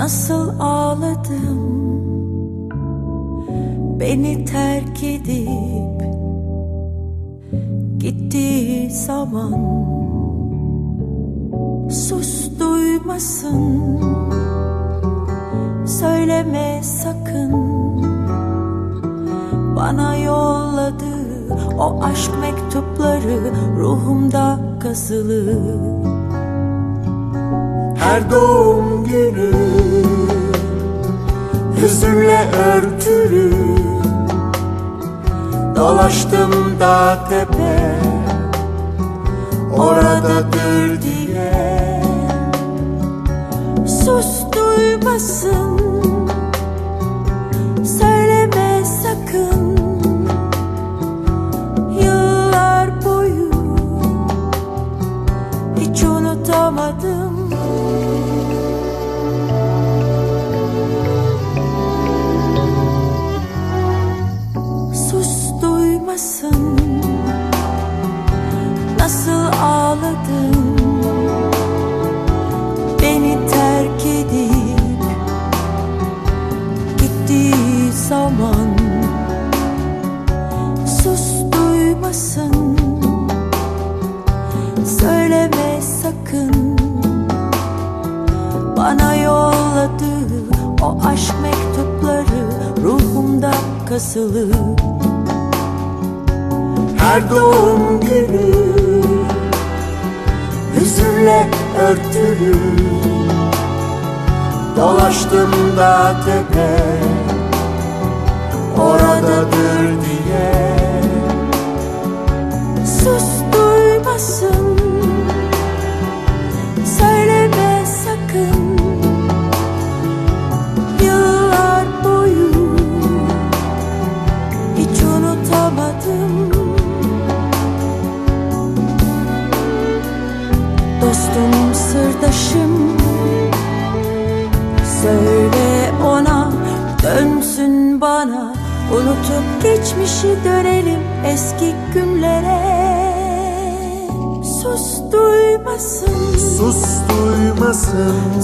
Nasıl ağladım? Beni terk edip Gittiği zaman Sus duymasın. Söyleme sakın. Bana yolladığı o aşk mektupları ruhumda kazılı Her doğum günü Hüzünle örtülü Dolaştım dağ tepe. Oradadır diye Nasıl ağladım Beni terk edip Gittiği zaman Sus duymasın. Söyleme sakın. Bana yolladığı o aşk mektupları Ruhumda kasılı. Her doğum günü Hüzünle örtülü Dolaştım dağ tepe. Oradadır diye. Sus Dostum sırdaşım. Söyle ona dönsün bana. Unutup geçmişi dönelim eski günlere. Sus duymasın. Sus duymasın